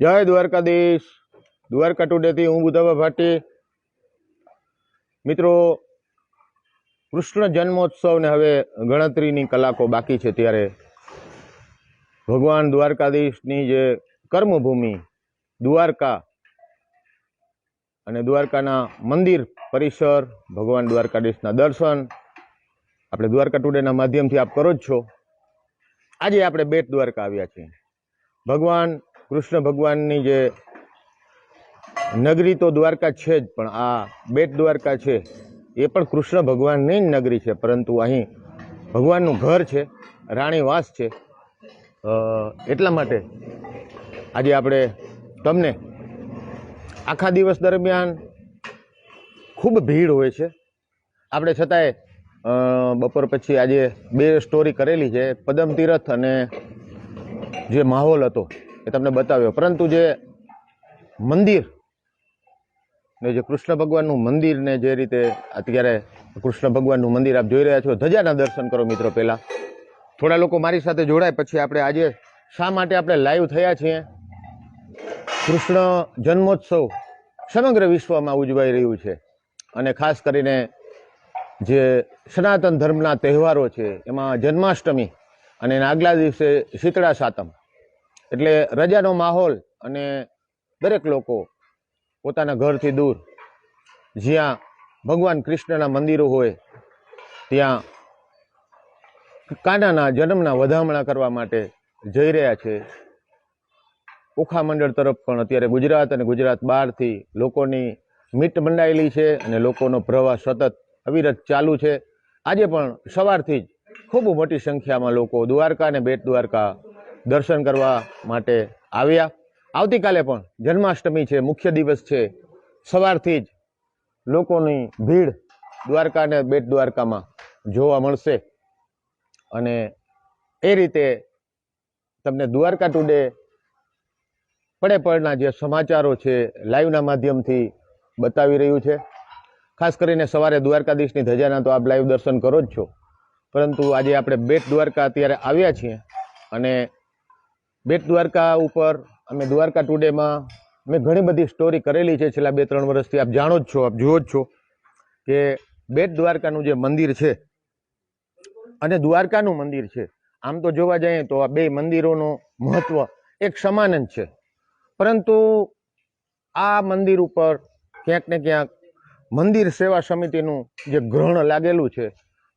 જય દ્વારકાધીશ. દ્વારકા ટુડેથી હું બુધાબા ભાટી. મિત્રો, કૃષ્ણ જન્મોત્સવને હવે ગણતરીની કલાકો બાકી છે ત્યારે ભગવાન દ્વારકાધીશની જે કર્મભૂમિ, દ્વારકા અને દ્વારકાના મંદિર પરિસર, ભગવાન દ્વારકાધીશના દર્શન, આપણે દ્વારકા ટુડેના માધ્યમથી આપ કરો જ છો. આજે આપણે બેટ દ્વારકા આવ્યા છીએ. ભગવાન કૃષ્ણ ભગવાનની જે નગરી તો દ્વારકા છે જ, પણ આ બેટ દ્વારકા છે, એ પણ કૃષ્ણ ભગવાનની જ નગરી છે. પરંતુ અહીં ભગવાનનું ઘર છે, રાણીવાસ છે. એટલા માટે આજે આપણે તમને આખા દિવસ દરમિયાન ખૂબ ભીડ હોય છે. આપણે છતાંય બપોર પછી આજે બે સ્ટોરી કરેલી છે પદમ તીરથ અને જે માહોલ હતો એ તમને બતાવ્યો. પરંતુ જે મંદિર, ને જે કૃષ્ણ ભગવાનનું મંદિરને જે રીતે અત્યારે કૃષ્ણ ભગવાનનું મંદિર આપ જોઈ રહ્યા છો, ધજાના દર્શન કરો મિત્રો પહેલાં. થોડા લોકો મારી સાથે જોડાય, પછી આપણે આજે શા માટે આપણે લાઈવ થયા છીએ? કૃષ્ણ જન્મોત્સવ સમગ્ર વિશ્વમાં ઉજવાઈ રહ્યું છે. અને ખાસ કરીને જે સનાતન ધર્મના તહેવારો છે, એમાં જન્માષ્ટમી અને આગલા દિવસે શીતળા સાતમ. એટલે રજાનો માહોલ અને દરેક લોકો પોતાના ઘરથી દૂર, જ્યાં ભગવાન કૃષ્ણના મંદિરો હોય, ત્યાં કાનાના જન્મના વધામણા કરવા માટે જઈ રહ્યા છે. ઓખા મંડળ તરફ પણ અત્યારે ગુજરાત અને ગુજરાત બહારથી લોકોની મીટ મંડાયેલી છે અને લોકોનો પ્રવાહ સતત અવિરત ચાલુ છે. આજે પણ સવારથી જ ખૂબ મોટી સંખ્યામાં લોકો દ્વારકા અને બેટ દ્વારકા દર્શન કરવા માટે આવ્યા. આવતીકાલે પણ જન્માષ્ટમી છે, મુખ્ય દિવસ છે. સવારથી જ લોકોની ભીડ દ્વારકા અને બેટ દ્વારકામાં જોવા મળશે. અને એ રીતે તમને દ્વારકા ટુડે પડે પડના જે સમાચારો છે, લાઈવના માધ્યમથી બતાવી રહ્યું છે. ખાસ કરીને સવારે દ્વારકાધીશની ધજાના તો આપ લાઈવ દર્શન કરો જ છો. પરંતુ આજે આપણે બેટ દ્વારકા અત્યારે આવ્યા છીએ અને બેટ દ્વારકા ઉપર, અમે દ્વારકા ટુડેમાં મેં ઘણી બધી સ્ટોરી કરેલી છે છેલ્લા બે ત્રણ વર્ષથી. આપ જાણો જ છો, આપ જુઓ જ છો કે બેટ દ્વારકાનું જે મંદિર છે અને દ્વારકાનું મંદિર છે, આમ તો જોવા જઈએ તો આ બે મંદિરોનું મહત્વ એક સમાન જ છે. પરંતુ આ મંદિર ઉપર ક્યાંક ને ક્યાંક મંદિર સેવા સમિતિનું જે ગ્રહણ લાગેલું છે,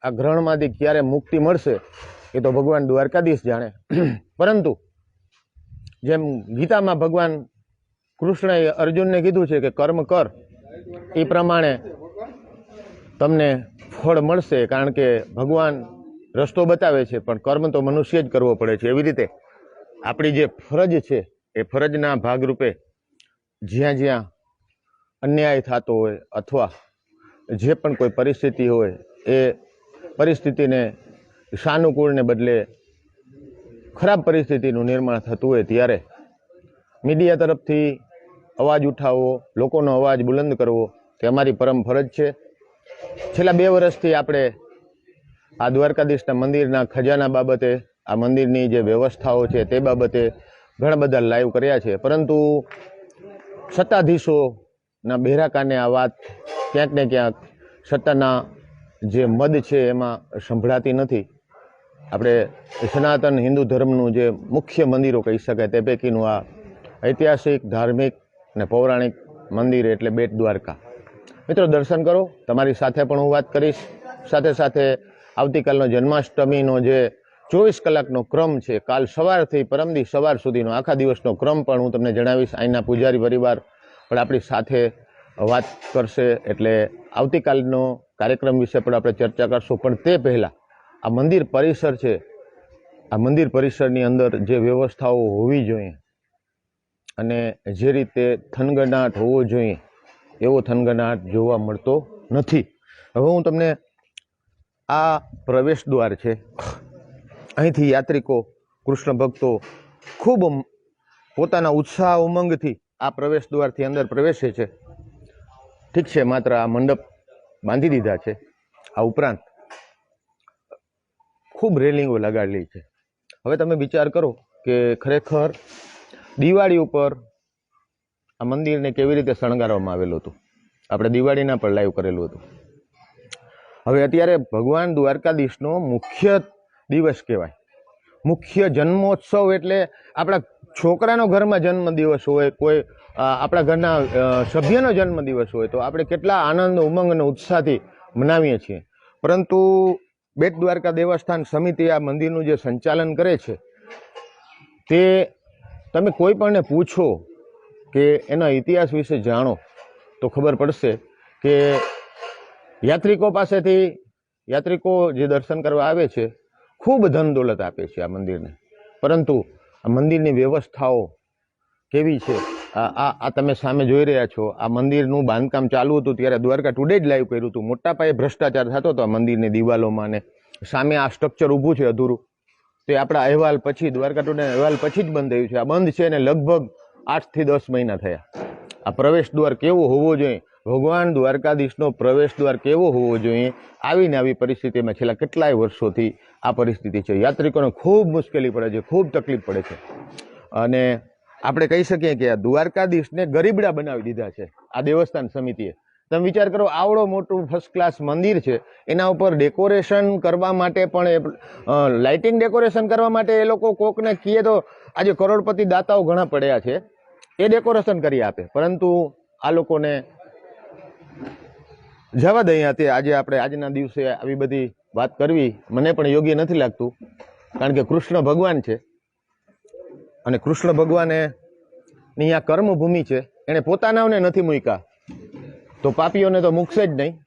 આ ગ્રહણમાંથી ક્યારે મુક્તિ મળશે એ તો ભગવાન દ્વારકાધીશ જાણે. પરંતુ જેમ ગીતામાં ભગવાન કૃષ્ણએ અર્જુનને કીધું છે કે કર્મ કર. એ પ્રમાણે તમને ફળ મળશે, કારણ કે ભગવાન રસ્તો બતાવે છે, પણ કર્મ તો મનુષ્ય જ કરવો પડે છે. એવી રીતે આપણી જે ફરજ છે, એ ફરજના ભાગરૂપે જ્યાં જ્યાં અન્યાય થતો હોય અથવા જે પણ કોઈ પરિસ્થિતિ હોય, એ પરિસ્થિતિને સાનુકૂળને બદલે ખરાબ પરિસ્થિતિનું નિર્માણ થતું હોય ત્યારે મીડિયા તરફથી અવાજ ઉઠાવવો લોકોનો અવાજ બુલંદ કરવો તે અમારી પરમ ફરજ છે. છેલ્લા બે વર્ષથી આપણે આ દ્વારકાધીશના મંદિરના ખજાના બાબતે, આ મંદિરની જે વ્યવસ્થાઓ છે તે બાબતે ઘણા બધા લાઈવ કર્યા છે. પરંતુ સત્તાધીશોના બહેરાકાને આ વાત ક્યાંક ને ક્યાંક સત્તાના જે મદ છે એમાં સંભળાતી નથી. આપણે સનાતન હિન્દુ ધર્મનું જે મુખ્ય મંદિરો કહી શકાય તે પૈકીનું આ ઐતિહાસિક, ધાર્મિક અને પૌરાણિક મંદિર એટલે બેટ દ્વારકા. મિત્રો, દર્શન કરો. તમારી સાથે પણ હું વાત કરીશ. સાથે સાથે આવતીકાલનો જન્માષ્ટમીનો જે ચોવીસ કલાકનો ક્રમ છે, કાલ સવારથી પરમદી સવાર સુધીનો આખા દિવસનો ક્રમ પણ હું તમને જણાવીશ. અહીંના પૂજારી પરિવાર પણ આપણી સાથે વાત કરશે. એટલે આવતીકાલનો કાર્યક્રમ વિશે પણ આપણે ચર્ચા કરશું. પણ તે પહેલાં આ મંદિર પરિસર છે. આ મંદિર પરિસરની અંદર જે વ્યવસ્થાઓ હોવી જોઈએ અને જે રીતે થનગનાટ હોવો જોઈએ, એવો થનગનાટ જોવા મળતો નથી. હવે હું તમને આ પ્રવેશ દ્વાર છે. અહીંથી યાત્રિકો, કૃષ્ણ ભક્તો ખૂબ પોતાના ઉત્સાહ ઉમંગથી આ પ્રવેશ દ્વારથી અંદર પ્રવેશે છે. ઠીક છે, માત્ર આ મંડપ બાંધી દીધા છે. આ ઉપરાંત ખૂબ રેલિંગો લગાડેલી છે. હવે તમે વિચાર કરો કે ખરેખર દિવાળી ઉપર આ મંદિરને કેવી રીતે શણગારવામાં આવેલું હતું? આપણે દિવાળીના પણ લાઈવ કરેલું હતું. હવે અત્યારે ભગવાન દ્વારકાધીશનો મુખ્ય દિવસ કહેવાય. મુખ્ય જન્મોત્સવ એટલે આપણા છોકરાનો ઘરમાં જન્મદિવસ હોય, કોઈ આપણા ઘરના સભ્યનો જન્મદિવસ હોય, તો આપણે કેટલા આનંદ ઉમંગ અને ઉત્સાહથી મનાવીએ છીએ. પરંતુ બેટ દ્વારકા દેવસ્થાન સમિતિ આ મંદિરનું જે સંચાલન કરે છે, તે તમે કોઈ પણને પૂછો કે એના ઇતિહાસ વિશે જાણો, તો ખબર પડશે કે યાત્રિકો પાસેથી યાત્રિકો જે દર્શન કરવા આવે છે, ખૂબ ધન દોલત આપે છે આ મંદિરને. પરંતુ આ મંદિરની વ્યવસ્થાઓ કેવી છે? આ આ તમે સામે જોઈ રહ્યા છો, આ મંદિરનું બાંધકામ ચાલુ હતું ત્યારે દ્વારકા ટુડે જ લાઈવ કર્યું હતું. મોટા પાયે ભ્રષ્ટાચાર થતો હતો આ મંદિરની દિવાલોમાં ને સામે આ સ્ટ્રક્ચર ઊભું છે અધૂરું. તે આપણા અહેવાલ પછી, દ્વારકા ટુડે અહેવાલ પછી જ બંધ થયું છે. આ બંધ છે ને લગભગ આઠથી દસ મહિના થયા. આ પ્રવેશ દ્વાર કેવો હોવો જોઈએ? ભગવાન દ્વારકાધીશનો પ્રવેશ દ્વાર કેવો હોવો જોઈએ? આવીને આવી પરિસ્થિતિમાં છેલ્લા કેટલાય વર્ષોથી આ પરિસ્થિતિ છે. યાત્રિકોને ખૂબ મુશ્કેલી પડે છે, ખૂબ તકલીફ પડે છે. અને આપણે કહી શકીએ કે આ દ્વારકાધીશને ગરીબડા બનાવી દીધા છે આ દેવસ્થાન સમિતિએ. તમે વિચાર કરો, આવડો મોટું ફર્સ્ટ ક્લાસ મંદિર છે, એના ઉપર ડેકોરેશન કરવા માટે પણ એ લાઇટિંગ ડેકોરેશન કરવા માટે એ લોકો કોકને કહીએ તો આજે કરોડપતિ દાતાઓ ઘણા પડ્યા છે, એ ડેકોરેશન કરી આપે. પરંતુ આ લોકોને જવા દઈએ તે આજે આપણે આજના દિવસે આવી બધી વાત કરવી, મને પણ યોગ્ય નથી લાગતું, કારણ કે કૃષ્ણ ભગવાન છે. અને કૃષ્ણ ભગવાને ની આ કર્મભૂમિ છે, એણે પોતાનાઓને નથી મૂક્યા. તો પાપીઓને તો મૂકશે જ નહીં.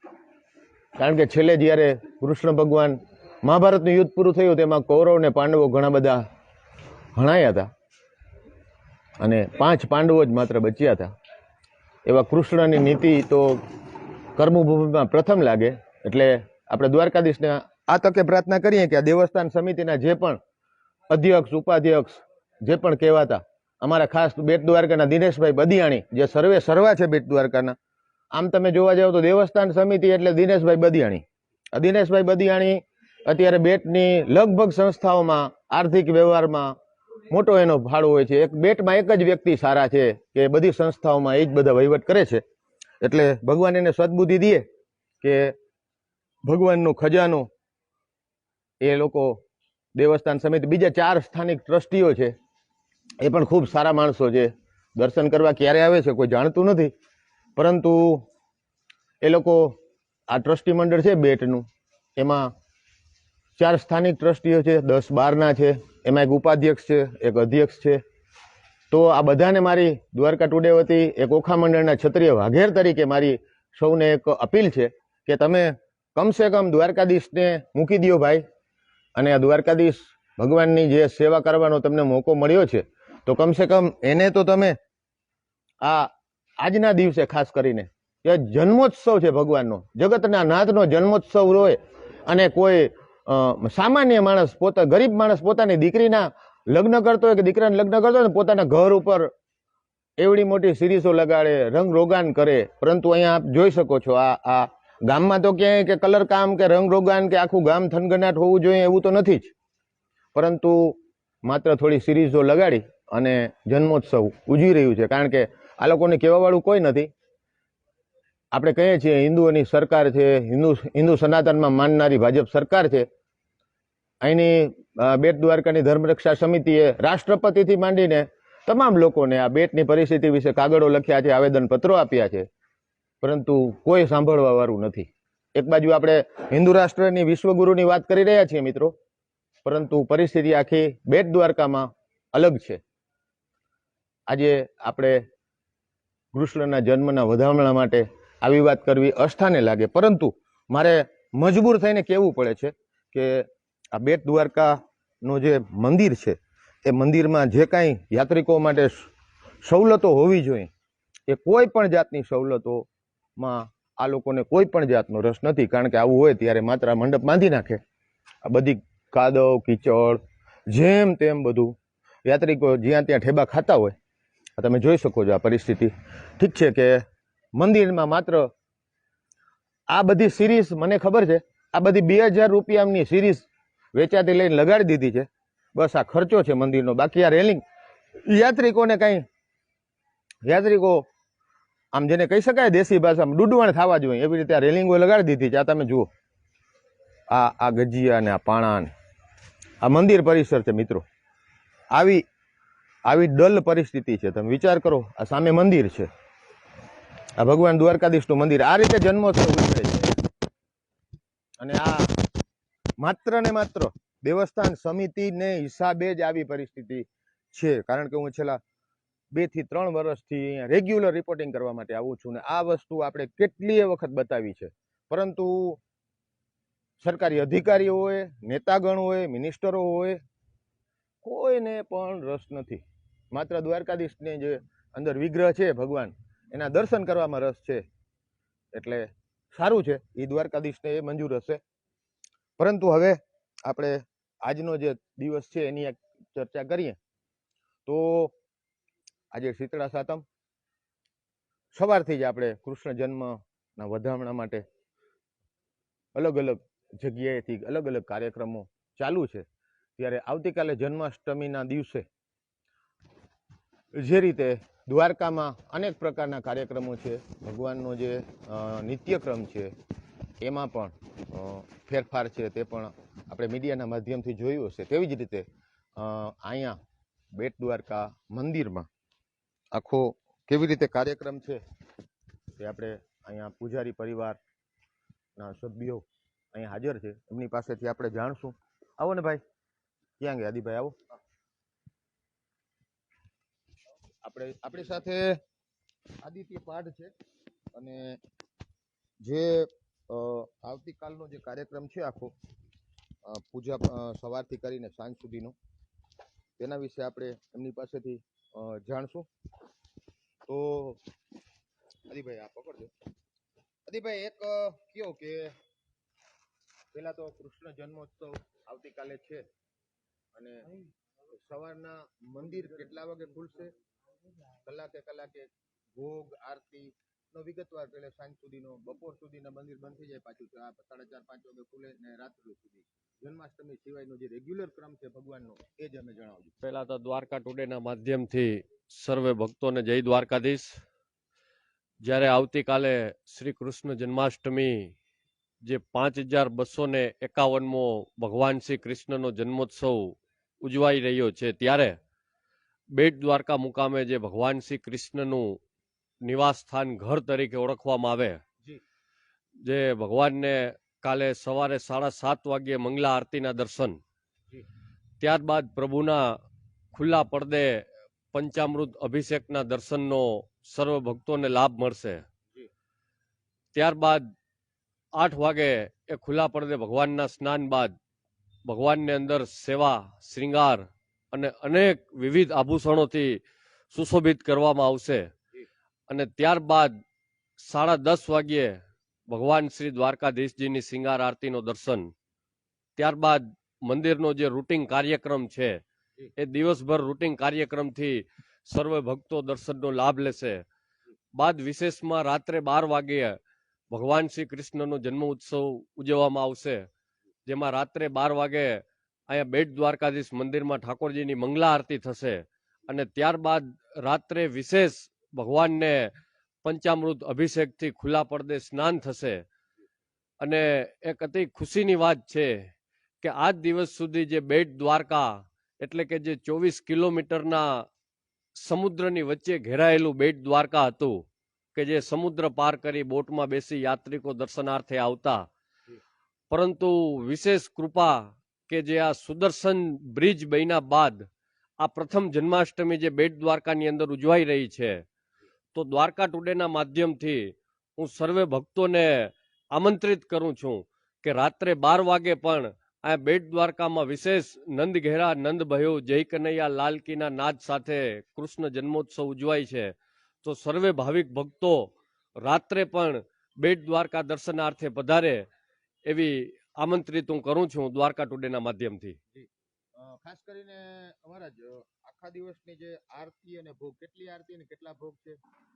કારણ કે છેલ્લે જ્યારે કૃષ્ણ ભગવાન મહાભારતનું યુદ્ધ પૂરું થયું, તેમાં કૌરવ અને પાંડવો ઘણા બધા હણાયા હતા. અને પાંચ પાંડવો જ માત્ર બચ્યા હતા. એવા કૃષ્ણની નીતિ તો કર્મભૂમિમાં પ્રથમ લાગે. એટલે આપણે દ્વારકાધીશને આ તકે પ્રાર્થના કરીએ કે આ દેવસ્થાન સમિતિના જે પણ અધ્યક્ષ, ઉપાધ્યક્ષ જે પણ કહેવાતા, અમારા ખાસ બેટ દ્વારકાના દિનેશભાઈ બદિયાણી, જે સર્વે સર્વા છે બેટ દ્વારકાના. આમ તમે જોવા જાઓ તો દેવસ્થાન સમિતિ એટલે દિનેશભાઈ બદિયાણી. દિનેશભાઈ બદિયાણી અત્યારે બેટની લગભગ સંસ્થાઓમાં, આર્થિક વ્યવહારમાં મોટો એનો ફાળો હોય છે. એક બેટમાં એક જ વ્યક્તિ સારા છે કે બધી સંસ્થાઓમાં એ જ બધા વહીવટ કરે છે. એટલે ભગવાન એને સદબુદ્ધિ દે કે ભગવાનનો ખજાનો એ લોકો દેવસ્થાન સમિતિ, બીજા ચાર સ્થાનિક ટ્રસ્ટીઓ છે. એ પણ ખૂબ સારા માણસો છે. દર્શન કરવા ક્યારે આવે છે કોઈ જાણતું નથી. પરંતુ એ લોકો આ ટ્રસ્ટી મંડળ છે બેટનું. એમાં ચાર સ્થાનિક ટ્રસ્ટીઓ છે, દસ બારના છે, એમાં એક ઉપાધ્યક્ષ છે, એક અધ્યક્ષ છે. તો આ બધાને મારી દ્વારકા ટુડે વતી એક ઓખા મંડળના ક્ષત્રિય વાઘેર તરીકે મારી સૌને એક અપીલ છે કે તમે કમસે કમ દ્વારકાધીશને મૂકી દો ભાઈ. અને આ દ્વારકાધીશ ભગવાનની જે સેવા કરવાનો તમને મોકો મળ્યો છે તો કમસે કમ એને તો તમે આ આજના દિવસે ખાસ કરીને કે જન્મોત્સવ છે ભગવાનનો. જગતના નાથનો જન્મોત્સવ હોય અને કોઈ સામાન્ય માણસ પોતા, ગરીબ માણસ પોતાની દીકરીના લગ્ન કરતો હોય કે દીકરાને લગ્ન કરતો હોય ને પોતાના ઘર ઉપર એવડી મોટી સિરીઝો લગાડે, રંગ રોગાન કરે, પરંતુ અહીંયા આપ જોઈ શકો છો આ આ ગામમાં તો ક્યાંય કે કલર કામ કે રંગ રોગાન કે આખું ગામ થનગનાટ હોવું જોઈએ એવું તો નથી જ. પરંતુ માત્ર થોડી સિરીઝો લગાડી અને જન્મોત્સવ ઉજવી રહ્યું છે. કારણ કે આ લોકોને કહેવાવાળું કોઈ નથી. આપણે કહીએ છીએ હિન્દુઓની સરકાર છે, હિન્દુ હિન્દુ સનાતનમાં માનનારી ભાજપ સરકાર છે. અહીંની બેટ દ્વારકાની ધર્મરક્ષા સમિતિએ રાષ્ટ્રપતિથી માંડીને તમામ લોકોને આ બેટની પરિસ્થિતિ વિશે કાગળો લખ્યા છે, આવેદનપત્રો આપ્યા છે. પરંતુ કોઈ સાંભળવાવાળું નથી. એક બાજુ આપણે હિન્દુ રાષ્ટ્રની વિશ્વગુરુની વાત કરી રહ્યા છીએ મિત્રો. પરંતુ પરિસ્થિતિ આખી બેટ દ્વારકામાં અલગ છે. આજે આપણે કૃષ્ણના જન્મના વધામણા માટે આવી વાત કરવી અસ્થાને લાગે. પરંતુ મારે મજબૂર થઈને કહેવું પડે છે કે આ બેટ દ્વારકાનું જે મંદિર છે, એ મંદિરમાં જે કાંઈ યાત્રિકો માટે સવલતો હોવી જોઈએ, એ કોઈ પણ જાતની સવલતોમાં આ લોકોને કોઈ પણ જાતનો રસ નથી. કારણ કે આવું હોય ત્યારે માત્ર મંડપ બાંધી નાખે. આ બધી કાદવ, કીચડ, જેમ તેમ બધું. યાત્રિકો જ્યાં ત્યાં ઠેબા ખાતા હોય તમે જોઈ શકો છો આ પરિસ્થિતિ. ઠીક છે કે મંદિરમાં માત્ર આ બધી સિરીઝ મને ખબર છે, આ બધી બે હજાર રૂપિયાની સિરીઝ વેચાતી લઈને લગાડી દીધી છે. બસ આ ખર્ચો છે મંદિરનો. બાકી આ રેલિંગ યાત્રિકોને કાંઈ, યાત્રિકો, આમ જેને કહી શકાય દેશી ભાષામાં ડૂડવાણ થવા જોઈએ. એવી રીતે આ રેલિંગો લગાડી દીધી છે. આ તમે જુઓ. આ આ ગજિયા ને આ પાણાન આ મંદિર પરિસર છે મિત્રો. આવી આવી ડલ પરિસ્થિતિ છે. તમે વિચાર કરો, આ સામે મંદિર છે. આ ભગવાન દ્વારકાધીશનું મંદિર. આ રીતે જન્મોત્સવ ઉજવે છે. અને આ માત્ર ને માત્ર દેવસ્થાન સમિતિને હિસાબે જ આવી પરિસ્થિતિ છે. કારણ કે હું છેલ્લા બેથી ત્રણ વર્ષથી રેગ્યુલર રિપોર્ટિંગ કરવા માટે આવું છું ને આ વસ્તુ આપણે કેટલીય વખત બતાવી છે. પરંતુ સરકારી અધિકારીઓ હોય, નેતાગણ હોય, મિનિસ્ટરો હોય, કોઈને પણ રસ નથી. માત્ર દ્વારકાધીશને જે અંદર વિગ્રહ છે ભગવાન, એના દર્શન કરવામાં રસ છે. એટલે સારું છે એ દ્વારકાધીશને એ મંજૂર હશે. પરંતુ હવે આપણે આજનો જે દિવસ છે, એની ચર્ચા કરીએ. તો આજે શીતળા સાતમ. સવારથી જ આપણે કૃષ્ણ જન્મના વધામણા માટે અલગ અલગ જગ્યાએથી અલગ અલગ કાર્યક્રમો ચાલુ છે. ત્યારે આવતીકાલે જન્માષ્ટમીના દિવસે જે રીતે દ્વારકામાં અનેક પ્રકારના કાર્યક્રમો છે, ભગવાનનો જે નિત્યક્રમ છે, એમાં પણ ફેરફાર છે તે પણ આપણે મીડિયાના માધ્યમથી જોયું હશે. તેવી જ રીતે અહીંયા બેટ દ્વારકા મંદિરમાં આખો કેવી રીતે કાર્યક્રમ છે તે આપણે અહીંયા પૂજારી પરિવારના સભ્યો અહીંયા હાજર છે. એમની પાસેથી આપણે જાણશું. આવો ને ભાઈ. ક્યાં ગયા? આદિભાઈ, આવો. આપણે, આપણી સાથે આદિત્ય પાઠ છે અને જે આવતીકાલનો જે કાર્યક્રમ છે આખો પૂજા સવારથી કરીને સાંજ સુધીનો, તેના વિશે આપણે એમની પાસેથી જાણશું. તો, આદિભાઈ, આ પકડજો. આદિભાઈ, એક કયો કે પેલા તો કૃષ્ણ જન્મોત્સવ આવતીકાલે છે. અને સવારના મંદિર કેટલા વાગે ખુલશે? કલાકે કલાકે ભોગ, આરતી નો વિગતવાર પેલે સાંજ સુધીનો, બપોર સુધીના મંદિર બંધ થઈ જાય પાછું આ સાડા ચાર, પાંચ વાગે ખુલે ને રાત્રિ સુધી. જન્માષ્ટમી સિવાયનો જે રેગ્યુલર ક્રમ છે ભગવાનનો, એ જ અમે જણાવજો. પહેલા તો દ્વારકા ટુડેના માધ્યમથી સર્વે ભક્તોને જય દ્વારકાધીશ. જ્યારે આવતીકાલે શ્રી કૃષ્ણ જન્માષ્ટમી જે પાંચ હજાર બસો ને એકાવનમો ભગવાન શ્રી કૃષ્ણનો જન્મોત્સવ ઉજવાઈ રહ્યો છે ત્યારે બેટ દ્વારકા મુકામે જે ભગવાન શ્રી કૃષ્ણનું નિવાસ સ્થાન ઘર તરીકે ઓળખવામાં આવે જે. ભગવાનને કાલે સવારે સાડા સાત વાગ્યે મંગલા આરતીના દર્શન ત્યારબાદ પ્રભુના ખુલ્લા પડદે પંચામૃત અભિષેકના દર્શનનો સર્વ ભક્તોને લાભ મળશે. ત્યારબાદ આઠ વાગે એ ખુલ્લા પડદે ભગવાનના સ્નાન બાદ ભગવાનની અંદર સેવા શ્રૃંગાર અને અનેક વિવિધ આભૂષણોથી સુશોભિત કરવામાં આવશે. અને ત્યારબાદ સાડા દસ વાગ્યે ભગવાન શ્રી દ્વારકાધીશજીની શિંગાર આરતીનો દર્શન. ત્યારબાદ મંદિરનો જે રૂટિંગ કાર્યક્રમ છે, એ દિવસભર રૂટિંગ કાર્યક્રમથી સર્વે ભક્તો દર્શનનો લાભ લેશે. બાદ વિશેષમાં રાત્રે બાર વાગ્યે ભગવાન શ્રી કૃષ્ણનો જન્મ ઉત્સવ ઉજવવામાં આવશે. જેમાં રાત્રે બાર વાગે અહીંયા બેટ દ્વારકાધીશ મંદિરમાં ઠાકોરજીની મંગલા આરતી થશે. અને ત્યારબાદ રાત્રે વિશેષ ભગવાનને પંચામૃત અભિષેકથી ખુલ્લા પડદે સ્નાન થશે. અને એક અતિ ખુશીની વાત છે કે આ દિવસ સુધી જે બેટ દ્વારકા એટલે કે જે ચોવીસ કિલોમીટરના સમુદ્રની વચ્ચે ઘેરાયેલું બેટ દ્વારકા હતું કે જે સમુદ્ર પાર કરી બોટમાં બેસી યાત્રિકો દર્શનાર્થે આવતા. પરંતુ વિશેષ કૃપા કે જે આ સુદર્શન બ્રિજ બન્યા બાદ આ પ્રથમ જન્માષ્ટમી જે બેટ દ્વારકાની અંદર ઉજવાઈ રહી છે તો દ્વારકા ટુડેના માધ્યમથી હું સર્વે ભક્તોને આમંત્રિત કરું છું કે રાત્રે બાર વાગે પણ આ બેટ દ્વારકામાં વિશેષ નંદ ઘેરા નંદ ભયો જય કનૈયા લાલકીના નાદ સાથે કૃષ્ણ જન્મોત્સવ ઉજવાય છે. તો સર્વે ભાવિક ભક્તો રાત્રે પણ બેટ દ્વારકા દર્શનાર્થે પધારે એવી આમંત્રિત હું કરું છું દ્વારકા ટુડેના માધ્યમથી. ખાસ કરીને અમારા જ આખા દિવસની જે આરતી અને ભોગ કેટલી આરતી અને કેટલા ભોગ છે?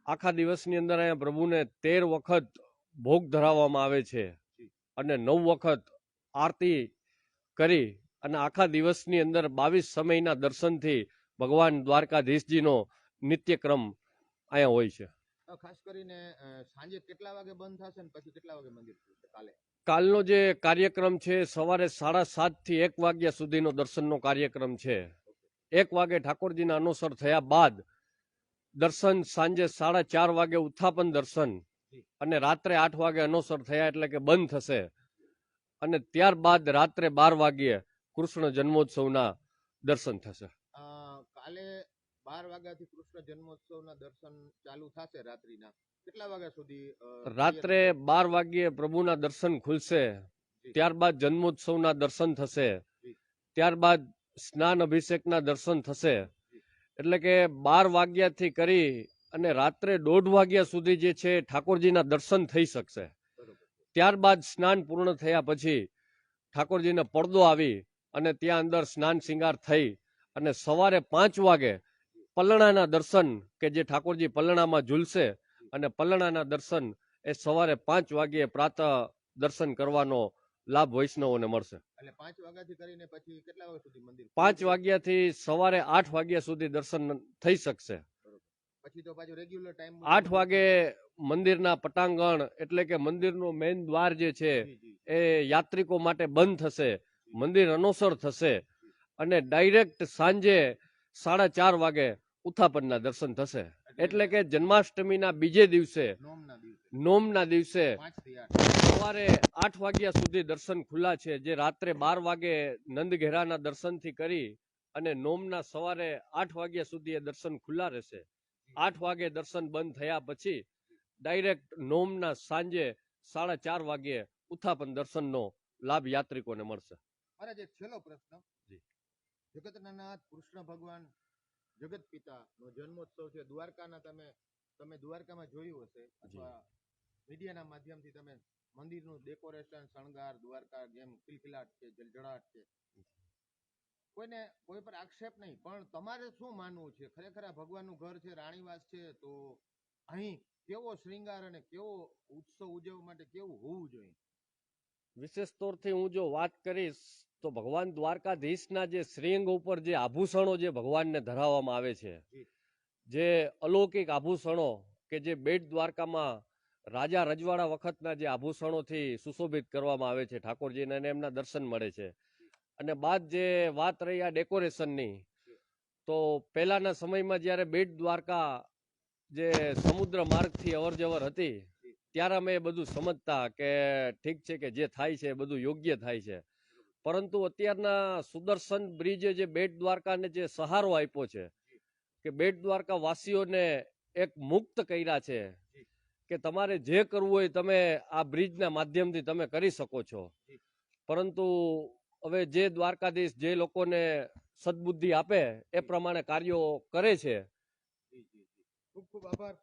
આખા દિવસની અંદર અહીંયા પ્રભુને તેર વખત ભોગ ધરાવવામાં આવે છે અને નવ વખત આરતી કરી અને આખા દિવસની અંદર બાવીસ સમયના દર્શનથી ભગવાન દ્વારકાધીશજીનો નિત્યક્રમ અહીંયા હોય છે. ખાસ કરીને સાંજે કેટલા વાગે બંધ થશે ને પછી કેટલા વાગે મંદિર કાલે. કાલનો જે કાર્યક્રમ છે સવારે સાડા સાતથી એક વાગ્યા સુધીનો દર્શનનો કાર્યક્રમ છે. એક વાગે ઠાકોરજીના અનુસર થયા બાદ દર્શન સાંજે સાડા ચાર વાગે ઉત્થાપન દર્શન અને રાત્રે આઠ વાગે અનુસર થયા એટલે કે બંધ થશે. અને ત્યારબાદ રાત્રે બાર વાગ્યે કૃષ્ણ જન્મોત્સવના દર્શન થશે. બાર વાગ્યાથી કૃષ્ણ જન્મોત્સવના દર્શન ચાલુ થશે રાત્રિના. કેટલા વાગ્યા સુધી રાત્રે બાર વાગ્યે પ્રભુના દર્શન ખુલશે. ત્યારબાદ જન્મોત્સવના દર્શન થશે. ત્યારબાદ સ્નાન અભિષેકના દર્શન થશે. એટલે કે બાર વાગ્યાથી કરી અને રાત્રે દોઢ વાગ્યા સુધી જે છે ઠાકોરજીના દર્શન થઈ શકશે. ત્યારબાદ સ્નાન પૂર્ણ થયા પછી ઠાકોરજીને પડદો આવી અને ત્યાં અંદર સ્નાન શિંગાર થઈ અને સવારે પાંચ વાગે પલણાના દર્શન કે જે ઠાકોરજી પલણામાં ઝૂલશે અને પલણાના દર્શન એ સવારે પાંચ વાગ્યે પ્રાતઃ દર્શન કરવાનો લાભ વૈષ્ણવોને મળશે. પાંચ વાગ્યાથી સવારે આઠ વાગ્યા સુધી દર્શન થઈ શકશે. પછી તો પાછું રેગ્યુલર ટાઈમ આઠ વાગે મંદિરના પટાંગણ એટલે કે મંદિરનું મેઇન દ્વાર જે છે એ યાત્રિકો માટે બંધ થશે. મંદિર અનોસર થશે. અને ડાયરેક્ટ સાંજે સાડા ચાર વાગે ઉત્થાપનના દર્શન થશે. એટલે કે જન્માષ્ટમીના બીજે દિવસે નોમના દિવસે. સવારે આઠ વાગ્યા સુધી દર્શન ખુલ્લા છે જે રાત્રે બાર વાગે નંદઘેરાના દર્શનથી કરી અને નોમના સવારે આઠ વાગ્યા સુધી એ દર્શન ખુલ્લા રહેશે. આઠ વાગે દર્શન બંધ થયા પછી ડાયરેક્ટ નોમના સાંજે સાડા ચાર વાગ્યે ઉત્થાપન દર્શનનો લાભ યાત્રિકોને મળશે. મારા જે છેલ્લો પ્રશ્ન જગતનાથ કૃષ્ણ ભગવાન જગત પિતા નો જન્મોત્સવ છે. દ્વારકાના તમે તમે દ્વારકામાં જોયું હશે અથવા મીડિયાના માધ્યમથી તમે મંદિરનું ડેકોરેશન શણગાર દ્વારકા જેમ ખિલખિલાટ છે જળજળાટ છે. કોઈને કોઈ પર આક્ષેપ નહીં. પણ તમારે શું માનવું છે? ખરેખર આ ભગવાનનું ઘર છે રાણીવાસ છે તો અહીં કેવો શ્રૃંગાર અને કેવો ઉત્સવ ઉજવવા માટે કેવું હોવું જોઈએ? વિશેષ તોરથી હું જો વાત કરીશ તો ભગવાન દ્વારકાધીશના જે શ્રીઅંગ ઉપર જે આભૂષણો જે ભગવાનને ધરાવવામાં આવે છે જે. અલૌકિક આભૂષણો કે જે બેટ દ્વારકામાં રાજા રજવાડા વખતના જે આભૂષણોથી સુશોભિત કરવામાં આવે છે ઠાકોરજીને અને એમના દર્શન મળે છે. અને બાદ જે વાત રહી આ ડેકોરેશનની તો પહેલાના સમયમાં જ્યારે બેટ દ્વારકા જે સમુદ્ર માર્ગથી અવરજવર હતી ત્યારે અમે એ બધું સમજતા કે ઠીક છે કે જે થાય છે એ બધું યોગ્ય થાય છે. પરંતુ અત્યારના સુદર્શન બ્રિજે જે બેટ દ્વારકાને જે સહારો આપ્યો છે, કે બેટ દ્વારકા વાસીઓને એક મુક્ત કર્યા છે, કે તમારે જે કરવું હોય તમે આ બ્રિજના માધ્યમથી તમે કરી શકો છો. પરંતુ હવે જે દ્વારકાધીશ જે લોકોને સદબુદ્ધિ આપે એ પ્રમાણે કાર્યો કરે છે. ખૂબ ખૂબ આભાર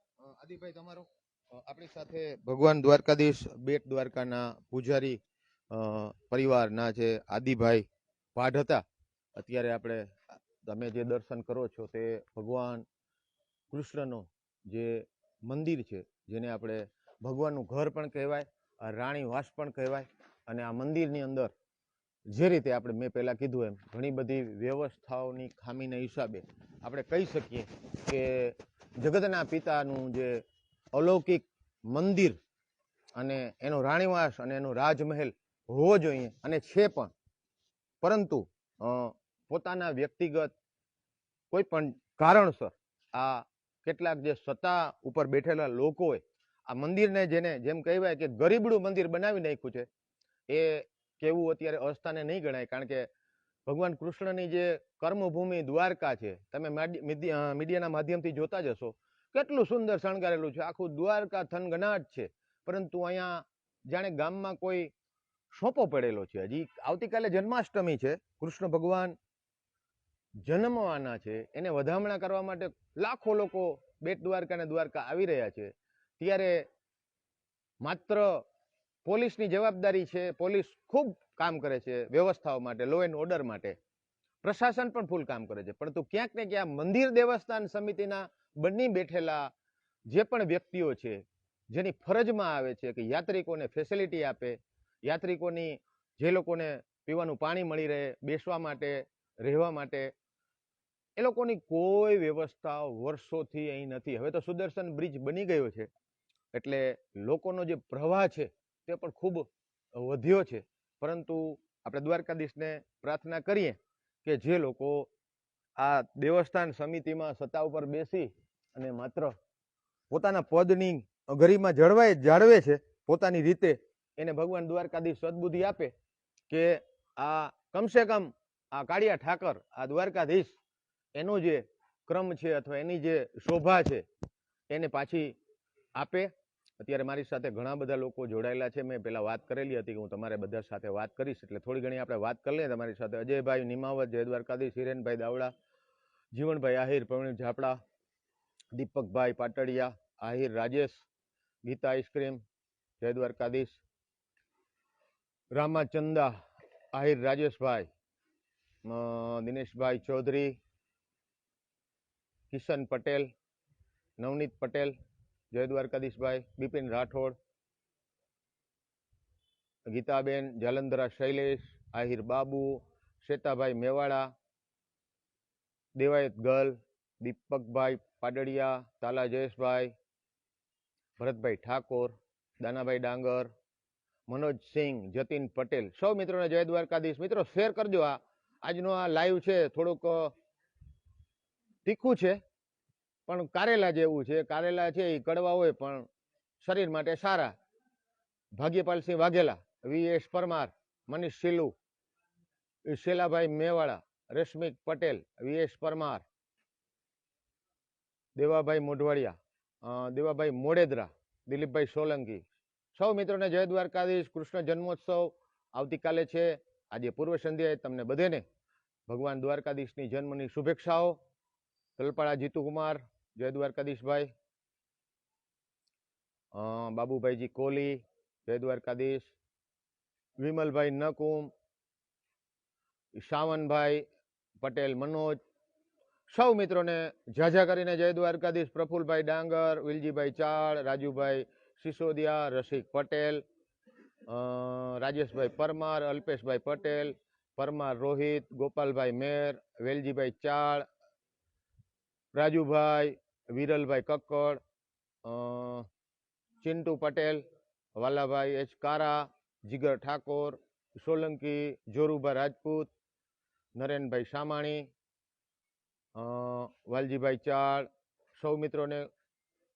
આદિભાઈ તમારો. આપણી સાથે ભગવાન દ્વારકાધીશ, બેટ દ્વારકાના પૂજારી પરિવારના જે આદિભાઈ પાઢ હતા, અત્યારે આપણે તમે જે દર્શન કરો છો તે ભગવાન કૃષ્ણનો જે મંદિર છે, જેને આપણે ભગવાનનું ઘર પણ કહેવાય, આ રાણીવાસ પણ કહેવાય, અને આ મંદિરની અંદર જે રીતે આપણે મેં પહેલાં કીધું એમ, ઘણી બધી વ્યવસ્થાઓની ખામીના હિસાબે આપણે કહી શકીએ કે જગતના પિતાનું જે અલૌકિક મંદિર અને એનો રાણીવાસ અને એનો રાજમહેલ હોવો જોઈએ અને છે પણ. પરંતુ પોતાના વ્યક્તિગત કોઈ પણ કારણસર આ કેટલાક જે સત્તા ઉપર બેઠેલા લોકોએ આ મંદિરને જેને જેમ કહેવાય કે ગરીબડું મંદિર બનાવી નાખ્યું છે, એ કેવું અત્યારે અસ્થાને નહીં ગણાય. કારણ કે ભગવાન કૃષ્ણની જે કર્મભૂમિ દ્વારકા છે, તમે માડી- મીડિયાના માધ્યમથી જોતા જ હશો. કેટલું સુંદર શણગારેલું છે. આખું દ્વારકા થનગનાટ છે. પરંતુ અહીંયા જાણે ગામમાં કોઈ સોંપો પડેલો છે. હજી આવતીકાલે જન્માષ્ટમી છે. કૃષ્ણ ભગવાન જન્મવાના છે. એને વધામણા કરવા માટે લાખો લોકો બેટ દ્વારકા અને દ્વારકા આવી રહ્યા છે. ત્યારે માત્ર પોલીસની જવાબદારી છે. પોલીસ ખૂબ કામ કરે છે વ્યવસ્થાઓ માટે લો એન્ડ ઓર્ડર માટે. પ્રશાસન પણ ફૂલ કામ કરે છે. પરંતુ ક્યાંક ને ક્યાંક મંદિર દેવસ્થાન સમિતિના બની બેઠેલા જે પણ વ્યક્તિઓ છે, જેની ફરજમાં આવે છે કે યાત્રિકોને ફેસિલિટી આપે, યાત્રિકોની જે લોકોને પીવાનું પાણી મળી રહે, બેસવા માટે, રહેવા માટે, એ લોકોની કોઈ વ્યવસ્થા વર્ષોથી અહીં નથી. હવે તો સુદર્શન બ્રિજ બની ગયો છે, એટલે લોકોનો જે પ્રવાહ છે તે પણ ખૂબ વધ્યો છે. પરંતુ આપણે દ્વારકાધીશને પ્રાર્થના કરીએ કે જે લોકો આ દેવસ્થાન સમિતિમાં સત્તા ઉપર બેસી અને માત્ર પોતાના પદની અઘરીમાં જળવાય, જાળવે છે, પોતાની રીતે એને ભગવાન દ્વારકાધીશ સદબુદ્ધિ આપે કે આ કમસે કમ આ કાળિયા ઠાકર, આ દ્વારકાધીશ, એનો જે ક્રમ છે અથવા એની જે શોભા છે, એને પાછી આપે. અત્યારે મારી સાથે ઘણા બધા લોકો જોડાયેલા છે. મેં પહેલાં વાત કરેલી હતી કે હું તમારે બધા સાથે વાત કરીશ, એટલે થોડી ઘણી આપણે વાત કરી લઈએ. તમારી સાથે અજયભાઈ નિમાવત, જય દ્વારકાધીશ, હિરેનભાઈ દાવડા, જીવનભાઈ આહિર, પ્રવીણ ઝાપડા દીપકભાઈ પાટડિયા, આહિર રાજેશ, ગીતા આઈસ્ક્રીમ જય દ્વારકાધીશ રામાચંદા, આહિર રાજેશભાઈ દિનેશભાઈ ચૌધરી, કિશન પટેલ, નવનીત પટેલ જય દ્વારકાધીશભાઈ બિપિન રાઠોડ, ગીતાબેન, જાલંધરા શૈલેષ, આહિર બાબુ, શ્વેતાભાઈ મેવાડા, દેવાયત ગર્લ દીપકભાઈ પાડડિયા તાલા જયેશભાઈ, ભરતભાઈ ઠાકોર, દાનાભાઈ ડાંગર, મનોજ સિંહ, જતીન પટેલ. સૌ મિત્રોને જય દ્વારકાધીશ. મિત્રો શેર કરજો આ. આજનો આ લાઈવ છે, થોડુંક તીખું છે, પણ કારેલા જેવું છે. કારેલા છે એ કડવા હોય, પણ શરીર માટે સારા. Bhagyapalsinh Vaghela, V S Parmar, Manish Sillu A શેલાભાઈ Mewada, Rashmik Patel, V S Parmar Devabhai Modhwadia Devabhai મોડેદરા, દિલીપભાઈ સોલંકી. સૌ મિત્રોને જય દ્વારકાધીશ, કૃષ્ણ જન્મોત્સવ આવતીકાલે છે. આજે પૂર્વ સંધ્યાએ તમને બધેને ભગવાન દ્વારકાધીશની જન્મની શુભેચ્છાઓ. તલપાડા જીતુકુમાર, જય દ્વારકાધીશભાઈ. બાબુભાઈજી કોહલી, જય દ્વારકાધીશ. વિમલભાઈ નકુમ શાવનભાઈ પટેલ મનોજ સૌ મિત્રોને ઝાઝા કરીને જય દ્વારકાધીશ. પ્રફુલભાઈ ડાંગર વિલજીભાઈ ચાળ રાજુભાઈ સિસોદિયા રસિક પટેલ રાજેશભાઈ પરમાર અલ્પેશભાઈ પટેલ પરમાર રોહિત ગોપાલભાઈ મેર વેલજીભાઈ ચાળ રાજુભાઈ વિરલભાઈ કક્કડ ચિંટુ પટેલ વાલાભાઈ એચ કારા જીગર ઠાકોર સોલંકી જોરુભા રાજપૂત નરેનભાઈ સામાણી અ, વાલજીભાઈ ચાળ, સૌ મિત્રોને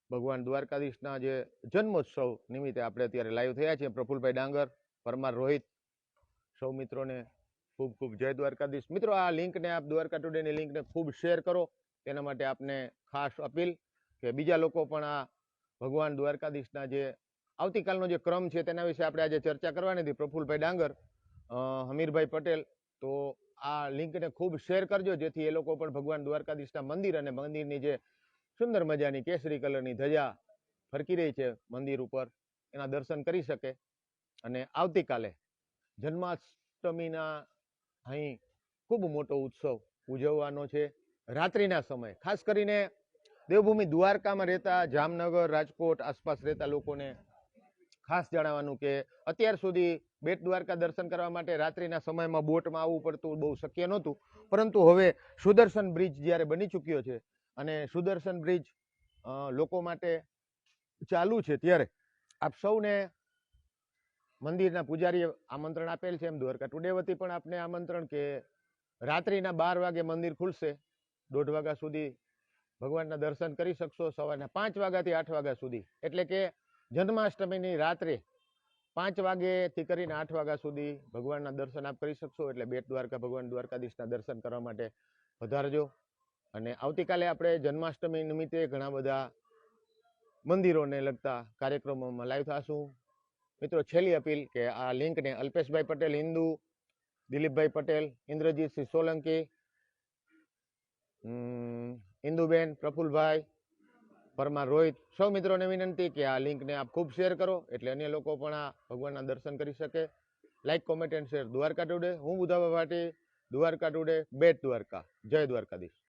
ભગવાન દ્વારકાધીશના જે જન્મોત્સવ નિમિત્તે આપણે અત્યારે લાઈવ થયા છીએ. પ્રફુલભાઈ ડાંગર, પરમાર રોહિત, સૌ મિત્રોને ખૂબ ખૂબ જય દ્વારકાધીશ. મિત્રો, આ લિંકને આપ દ્વારકા ટુડેની લિંકને ખૂબ શેર કરો. તેના માટે આપને ખાસ અપીલ કે બીજા લોકો પણ આ ભગવાન દ્વારકાધીશના જે આવતીકાલનો જે ક્રમ છે તેના વિશે આપણે આજે ચર્ચા કરવાની હતી. પ્રફુલભાઈ ડાંગર હમીરભાઈ પટેલ. તો લિંકને ખૂબ શેર કરજો, જેથી એ લોકો પણ ભગવાન દ્વારકાધીશના મંદિર અને મંદિરની જે સુંદર મજાની કેસરી કલરની ધજા ફરકી રહી છે, મંદિર ઉપર એના દર્શન કરી શકે. અને આવતીકાલે જન્માષ્ટમીના અહીં ખૂબ મોટો ઉત્સવ ઉજવવાનો છે, રાત્રિના સમયે. ખાસ કરીને દેવભૂમિ દ્વારકામાં રહેતા જામનગર, રાજકોટ આસપાસ રહેતા લોકોને ખાસ જણાવવાનું કે અત્યાર સુધી બેટ દ્વારકા દર્શન કરવા માટે રાત્રિના સમયમાં બોટમાં આવવું પડતું બહુ શક્ય નહોતું. પરંતુ હવે સુદર્શન બ્રિજ જ્યારે બની ચૂક્યો છે અને સુદર્શન બ્રિજ લોકો માટે ચાલુ છે ત્યારે આપ સૌને મંદિરના પૂજારીએ આમંત્રણ આપેલ છે. એમ દ્વારકા ટુડે વતી પણ આપને આમંત્રણ કે રાત્રિના બાર વાગે મંદિર ખુલશે. દોઢ વાગ્યા સુધી ભગવાનના દર્શન કરી શકશો. સવારના પાંચ વાગ્યાથી આઠ વાગ્યા સુધી. એટલે કે જન્માષ્ટમીની રાત્રે પાંચ વાગ્યેથી કરીને આઠ વાગ્યા સુધી ભગવાનના દર્શન આપ કરી શકશો, એટલે બેટ દ્વારકા, ભગવાન દ્વારકાધીશના દર્શન કરવા માટે વધારજો અને આવતીકાલે આપણે જન્માષ્ટમી નિમિત્તે ઘણા બધા મંદિરોને લગતા કાર્યક્રમોમાં લાઈવ થશું. મિત્રો, છેલ્લી અપીલ કે આ લિંકને અલ્પેશભાઈ પટેલ, હિન્દુ, દિલીપભાઈ પટેલ, ઇન્દ્રજીતસિંહ સોલંકી ઇન્દુબેન પ્રફુલભાઈ પરમાર રોહિત, સૌ મિત્રોને વિનંતી કે આ લિંકને આપ ખૂબ શેર કરો, એટલે અન્ય લોકો પણ આ ભગવાનના દર્શન કરી શકે. Like comment and share Dwarka today હું બુધાબા ભાટી દ્વારકા ટુડે બેટ દ્વારકા. જય દ્વારકાધીશ.